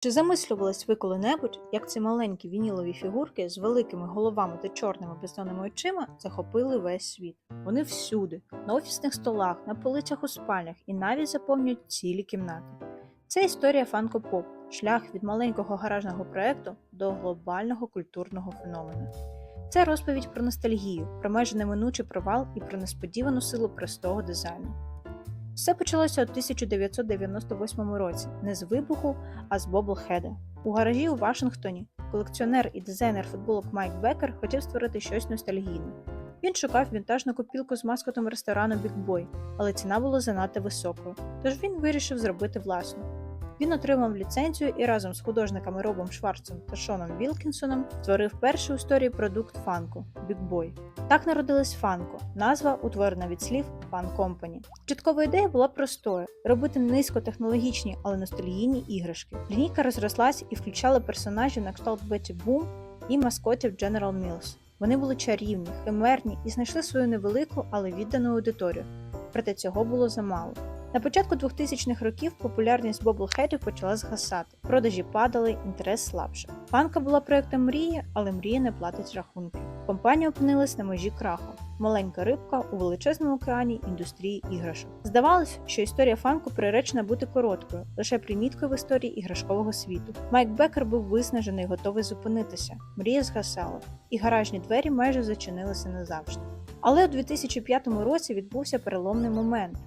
Чи замислювались ви коли-небудь, як ці маленькі вінілові фігурки з великими головами та чорними бездонними очима захопили весь світ? Вони всюди, на офісних столах, на полицях у спальнях і навіть заповнюють цілі кімнати. Це історія Funko Pop, шлях від маленького гаражного проекту до глобального культурного феномену. Це розповідь про ностальгію, про майже неминучий провал і про несподівану силу простого дизайну. Все почалося у 1998 році не з вибуху, а з Боблхеда. У гаражі у Вашингтоні колекціонер і дизайнер футболок Майк Бекер хотів створити щось ностальгійне. Він шукав вінтажну копілку з маскотом ресторану Boy, але ціна була занадто високою, тож він вирішив зробити власну. Він отримав ліцензію і разом з художниками Робом Шварцем та Шоном Вілкінсоном створив перший у історії продукт фанку Boy. Так народилась Фанко, назва утворена від слів Fun Company. Початкова ідея була простою: робити низькотехнологічні, але ностальгійні іграшки. Лінійка розрослась і включала персонажів на кшталт Бетті Бум і маскотів General Mills. Вони були чарівні, химерні і знайшли свою невелику, але віддану аудиторію. Проте цього було замало. На початку 2000-х років популярність боблхедів почала згасати, продажі падали, інтерес слабше. Фанка була проектом мрії, але мрія не платить рахунки. Компанія опинилась на межі краху. Маленька рибка у величезному океані індустрії іграшок. Здавалось, що історія фанку приречена бути короткою, лише приміткою в історії іграшкового світу. Майк Бекер був виснажений готовий зупинитися. Мрія згасала, і гаражні двері майже зачинилися назавжди. Але у 2005 році відбувся переломний момент.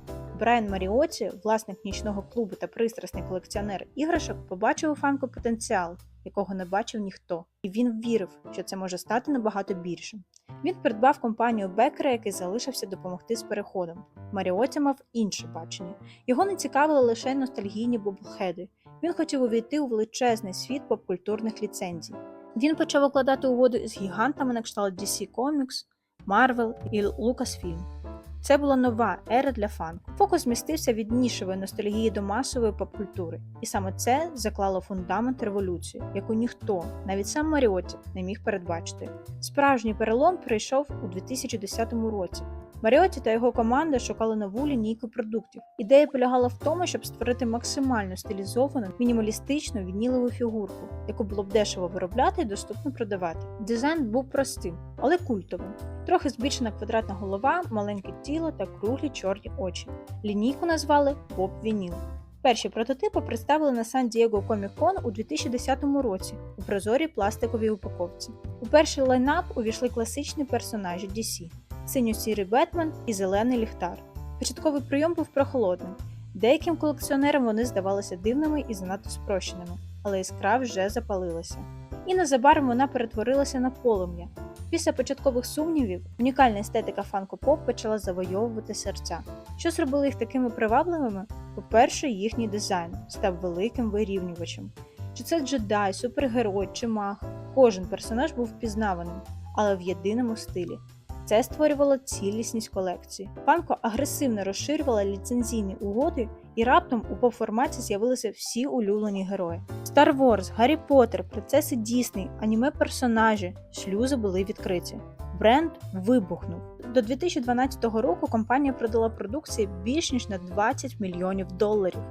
Брайан Маріоті, власник нічного клубу та пристрасний колекціонер іграшок, побачив у фанку потенціал, якого не бачив ніхто, і він вірив, що це може стати набагато більшим. Він придбав компанію Бекера, який залишився допомогти з переходом. Маріоті мав інше бачення. Його не цікавили лише ностальгійні боблхеди. Він хотів увійти у величезний світ попкультурних ліцензій. Він почав укладати угоди з гігантами на кшталт DC Comics, Marvel і Lucasfilm. Це була нова ера для фанку. Фокус змістився від нішевої ностальгії до масової попкультури, і саме це заклало фундамент революції, яку ніхто, навіть сам Маріоті, не міг передбачити. Справжній перелом прийшов у 2010 році. Маріоті та його команда шукали нову лінійку продуктів. Ідея полягала в тому, щоб створити максимально стилізовану, мінімалістичну вінілову фігурку, яку було б дешево виробляти і доступно продавати. Дизайн був простим, але культовим. Трохи збільшена квадратна голова, маленьке тіло та круглі чорні очі. Лінійку назвали Bob Vinyl. Перші прототипи представили на Diego Comic Con у 2010 році у прозорій пластиковій упаковці. У перший лайнап увійшли класичні персонажі DC синьо-сірий Бетмен і зелений ліхтар. Початковий прийом був прохолодним. Деяким колекціонерам вони здавалися дивними і занадто спрощеними, але іскра вже запалилася. І незабаром вона перетворилася на полум'я. Після початкових сумнівів унікальна естетика фанко поп почала завойовувати серця. Що зробило їх такими привабливими? По-перше, їхній дизайн став великим вирівнювачем. Чи це джедай, супергерой чи маг? Кожен персонаж був впізнаваним, але в єдиному стилі. Це створювало цілісність колекції. Фанко агресивно розширювала ліцензійні угоди, і раптом у поп-форматі з'явилися всі улюблені герої: Star Wars, Гаррі Поттер, принцеси Дісней, аніме персонажі, шлюзи були відкриті. Бренд вибухнув. До 2012 року компанія продала продукції більш ніж на 20 мільйонів доларів.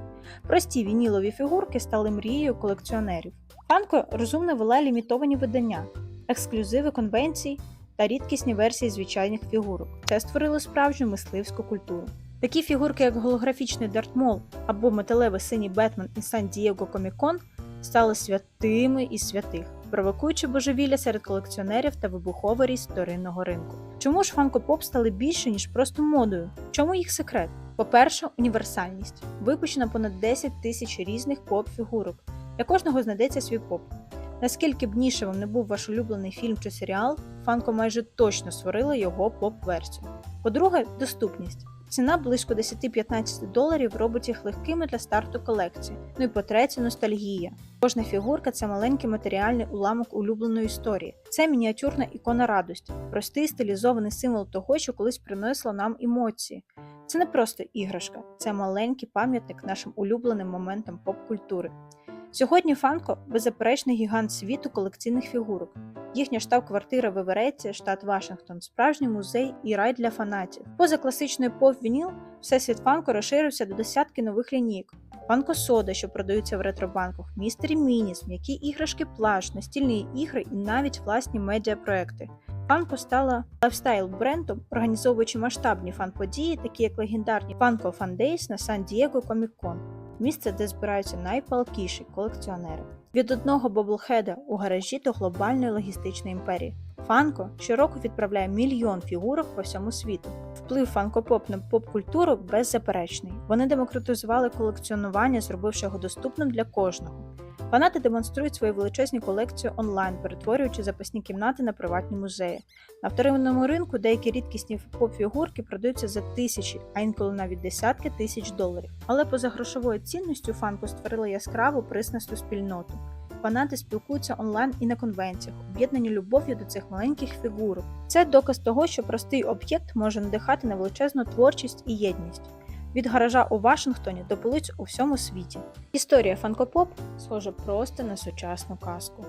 Прості вінілові фігурки стали мрією колекціонерів. Фанко розумно вела лімітовані видання, ексклюзиви конвенцій та рідкісні версії звичайних фігурок. Це створило справжню мисливську культуру. Такі фігурки, як голографічний Дарт Мол або металевий синій Бетмен і Сан Дієго Комікон, стали святими із святих, провокуючи божевілля серед колекціонерів та вибуховий ріст вторинного ринку. Чому ж фанко-поп стали більше, ніж просто модою? Чому їх секрет? По-перше, універсальність. Випущено понад 10 тисяч різних поп-фігурок. Для кожного знайдеться свій поп. Наскільки б нішевим не був ваш улюблений фільм чи серіал, фанко майже точно створила його поп-версію. По-друге, доступність. Ціна близько 10-15 доларів робить їх легкими для старту колекції. Ну і по-третє, ностальгія. Кожна фігурка це маленький матеріальний уламок улюбленої історії. Це мініатюрна ікона радості, простий стилізований символ того, що колись принесло нам емоції. Це не просто іграшка, це маленький пам'ятник нашим улюбленим моментам поп-культури. Сьогодні Фанко беззаперечний гігант світу колекційних фігурок. Їхня штаб-квартира в Евереті, штат Вашингтон, справжній музей і рай для фанатів. Поза класичною поп-вініл, всесвіт Фанко розширився до десятки нових лінійок. Фанко Сода, що продаються в ретробанках, Містері Мініс, м'які іграшки плаш, настільні ігри і навіть власні медіапроекти. Фанко стала лайфстайл-брендом, організовуючи масштабні фан-події, такі як легендарні Fun Days на Сан-Дієго Комік-Кон, місце, де збираються найпалкіші колекціонери. Від одного боблхеда у гаражі до глобальної логістичної імперії. Фанко щороку відправляє мільйон фігурок по всьому світу. Вплив фанкопоп на поп-культуру беззаперечний. Вони демократизували колекціонування, зробивши його доступним для кожного. Фанати демонструють свої величезні колекції онлайн, перетворюючи запасні кімнати на приватні музеї. На вторинному ринку деякі рідкісні поп-фігурки продаються за тисячі, а інколи навіть десятки тисяч доларів. Але поза грошовою цінністю фанко створили яскраву приснасту спільноту. Фанати спілкуються онлайн і на конвенціях, об'єднані любов'ю до цих маленьких фігурок. Це доказ того, що простий об'єкт може надихати на величезну творчість і єдність. Від гаража у Вашингтоні до полиць у всьому світі. Історія фанкопоп схожа просто на сучасну казку.